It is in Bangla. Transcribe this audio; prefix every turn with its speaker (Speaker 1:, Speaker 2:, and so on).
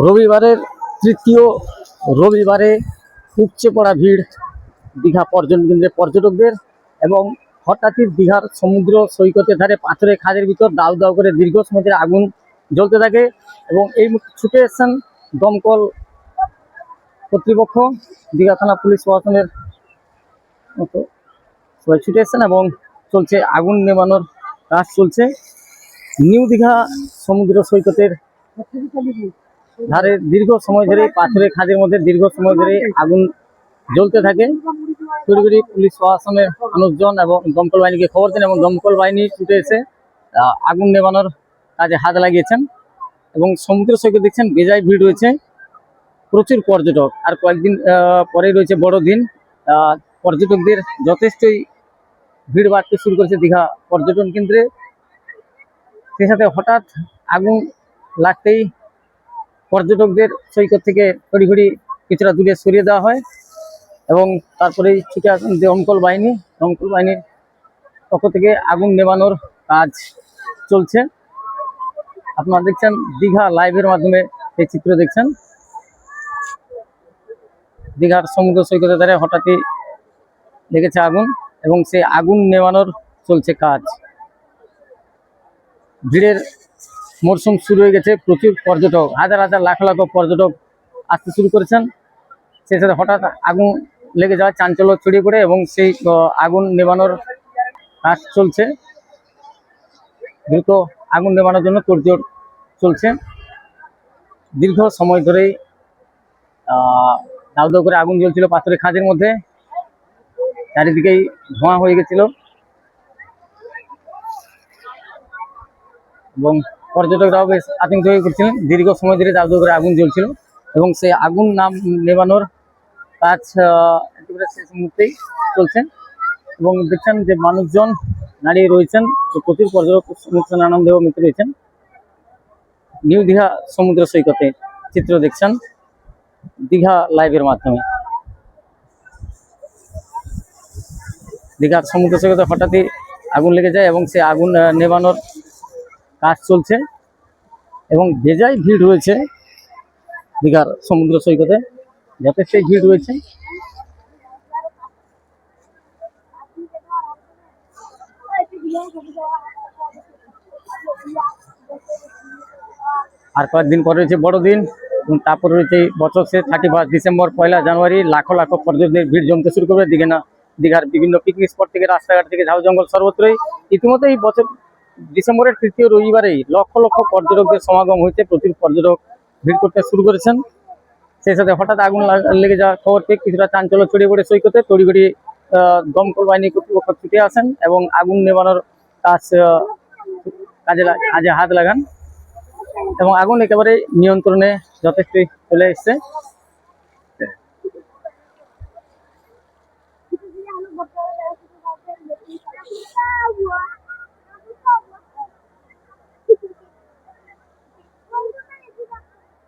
Speaker 1: রবিবারের তৃতীয় রবিবারে উপচে পড়া ভিড় দীঘা পর্যটন কেন্দ্রে পর্যটকদের এবং হঠাৎই দীঘার সমুদ্র সৈকতের ধারে পাথরের খাদের ভিতর দাউ দাউ করে দীর্ঘ সময় ধরে আগুন জ্বলতে থাকে এবং এই ছুটে এসছেন দমকল কর্তৃপক্ষ, দীঘা থানা পুলিশ প্রশাসনের মতো সবাই ছুটে এসছেন এবং চলছে আগুন নেভানোর কাজ চলছে। নিউ দীঘা সমুদ্র সৈকতের ধারে দীর্ঘ সময় ধরে পাথরের খাদের মধ্যে দীর্ঘ সময় ধরে আগুন জ্বলতে থাকে। তড়িঘড়ি পুলিশ প্রশাসনের মানুষজন এবং দমকল বাহিনীকে খবর দেন এবং দমকল বাহিনী ছুটে এসে আগুন নেভানোর কাজে হাত লাগিয়েছেন এবং সমুদ্র সৈকত দেখছেন বেজায় ভিড় রয়েছে। প্রচুর পর্যটক। আর কয়েকদিন পরেই রয়েছে বড়দিন আহ, পর্যটকদের যথেষ্টই ভিড় বাড়তে শুরু করেছে দীঘা পর্যটন কেন্দ্রে। সেই সাথে হঠাৎ আগুন লাগতেই পর্যটকদের সৈকত থেকে তড়িঘড়ি কিছুটা দূরে সরিয়ে দেওয়া হয় এবং তারপরেই ছুটে আসেন দমকল বাহিনী দমকল বাহিনীর পক্ষ থেকে আগুন নেভানোর কাজ চলছে। আপনারা দেখছেন, দীঘা লাইভের মাধ্যমে এই চিত্র দেখছেন। দীঘার সমুদ্র সৈকতের ধারে হঠাৎই লেগেছে আগুন এবং সেই আগুন নেভানোর চলছে কাজ। ভিড়ের মরশুম শুরু হয়ে গেছে। প্রচুর পর্যটক, হাজার হাজার লাখ লাখ পর্যটক আসতে শুরু করেছেন। সেই সাথে হঠাৎ আগুন লেগে যাওয়ার চাঞ্চল্য ছড়িয়ে পড়ে এবং সেই আগুন নেভানোর কাজ চলছে। দ্রুত আগুন নেভানোর জন্য তোড়জোড় চলছে। দীর্ঘ সময় ধরেই দাউ দাউ করে আগুন জ্বলছিল পাথরের খাঁজের মধ্যে। চারিদিকেই ধোঁয়া হয়ে গেছিল। এবং পর্যটকরাও বেশ আতঙ্কিত হয়ে পড়ছিলেন দীর্ঘ সময় ধরে করে আগুন জ্বলছিল এবং সেই আগুন নাম নেভানোর কাজ একেবারে শেষ মুহূর্তেই চলছে এবং দেখছেন যে মানুষজন দাঁড়িয়ে রয়েছেন প্রচুর পর্যটক আনন্দে মেতে রয়েছেন। নিউ দীঘা সমুদ্র সৈকতে চিত্র দেখছেন দীঘা লাইভের মাধ্যমে। দীঘার সমুদ্র সৈকতে হঠাৎই আগুন লেগে যায় এবং সেই আগুন আহ, নেভানোর কাজ চলছে এবং বেজায় ভিড় রয়েছে দীঘার সমুদ্র সৈকতে। যথেষ্টই ভিড় রয়েছে। আর কয়েকদিন পরে রয়েছে বড়দিন এবং তারপর রয়েছে বছর শেষ, থার্টি ফার্স্ট ডিসেম্বর, পয়লা জানুয়ারি, লাখো লাখো পর্যটকদের ভিড় জমতে শুরু করবে দিঘে না দীঘার বিভিন্ন পিকনিক স্পট থেকে রাস্তাঘাট থেকে ঝাউ জঙ্গল সর্বত্রই। ইতিমধ্যে এই বছর ডিসেম্বরের তৃতীয় রবিবারেই লক্ষ লক্ষ পর্যটকদের সমাগম হয়েছে, প্রচুর পর্যটক ভিড় করতে শুরু করেছেন। সেই সাথে হঠাৎ আগুন লেগে যাওয়ার খবর পেয়ে কিছুটা চাঞ্চল্য ছড়িয়ে পড়ে সৈকতে। তড়িঘড়ি দমকল বাহিনী কর্তৃপক্ষ ছুটে আসেন এবং আগুন নেবানোর কাজ কাজে কাজে হাত লাগান এবং আগুন একেবারে নিয়ন্ত্রণে যথেষ্ট চলে এসছে।